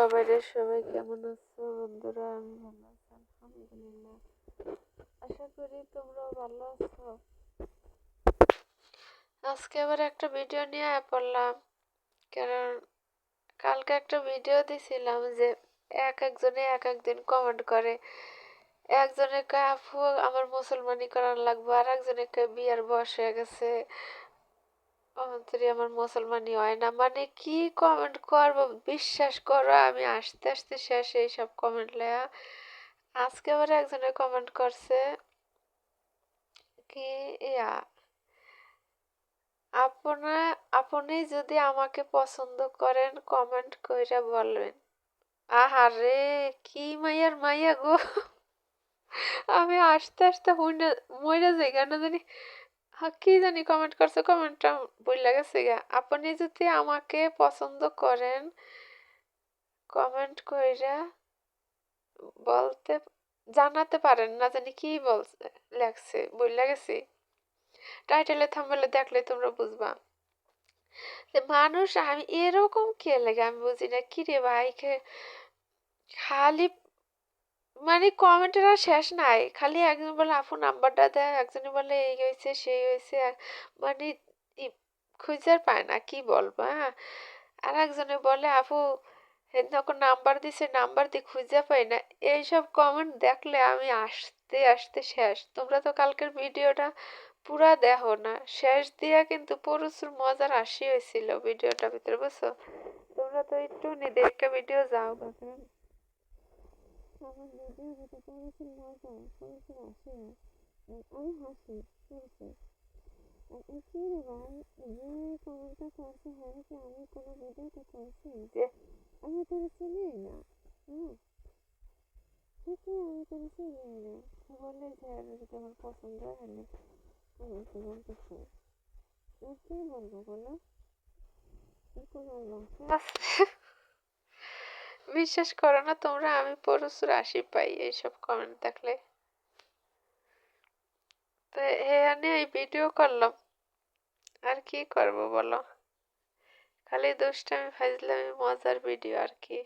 সবাইরে, সবাই কেমন আছো? বন্ধুরা, আমি ভালো আছি, আলহামদুলিল্লাহ। আশা করি তোমরাও ভালো আছো। আজকে আবার একটা ভিডিও নিয়ে পড়লাম, কারণ কালকে একটা ভিডিও দিছিলাম যে এক একজনে এক একদিন কমেন্ট করে। একজনে কয় আমার মুসলমানি করার লাগবে। আর একজনে কয়, বিয়ার বয়স হয়ে গেছে। অন্তরে আমার মুসলমানি হয় না। মানে কি কমেন্ট করব? বিশ্বাস করো, আমি আসতে আসতে শেষ এইসব কমেন্ট লেয়া আজকে আবার একজনে কমেন্ট করছে কি, ইয়া, আপনা, আপনি যদি আমাকে পছন্দ করেন কমেন্ট কইরা বলবেন। আহারে, কি মাইয়ার মাইয়া গো! আমি আসতে আসতে মইরা যাই, কেন জানি কি জানি কমেন্ট করছে কমেন্টটা বললা গেছে গা। আপনি যদি আমাকে পছন্দ করেন কমেন্ট কইরা বলতে, জানাতে পারেন না জানি কি বলছে, লেখছে বললা গেছি। টাইটেলে থামলে দেখলে তোমরা বুঝবা। যে মানুষ, আমি এরকম কে লাগে? আমি বুঝি না কি রে ভাই খালি মানে কমেন্টের আর শেষ নাই। খালি একজন বলে আপু নাম্বারটা দেয় একজনে বলে এই হয়েছে সেই হয়েছে মানে খুঁজে পায় না, কি বলব হ্যাঁ? আর একজনে বলে, আপু যখন নাম্বার দিছে, নাম্বার দিয়ে খুঁজে পাই না। এইসব কমেন্ট দেখলে আমি আসতে আসতে শেষ। তোমরা তো কালকের ভিডিওটা পুরা দেখো না। শেষ দিয়া কিন্তু প্রচুর মজার হাসি হয়েছিল ভিডিওটার ভিতরে, বুঝছ? তোমরা তো একটু দেখে ভিডিও যাও আমার ভিডিও যেটা করেছিল মজা করেছিল আসে আমি হাসি করেছে কি রে ভাই যে কমেন্টটা করছে হ্যাঁ কি আমি কোনো ভিডিওতে করছি আমি তোর চিনি না হুম ঠিকই আমি তোর চিনি না বলে যে আমি যদি আমার পছন্দ হয় না কমেন্টে বলতেছে কি বলব বলো বিশ্বাস করো না, তোমরা আমি প্রচুর হাসি পাই এইসব কমেন্ট দেখলে। তো এখানে এই ভিডিও করলাম। আর কি করব বলো? খালি দুষ্টামি ফাইজলামি মজার ভিডিও আর কি।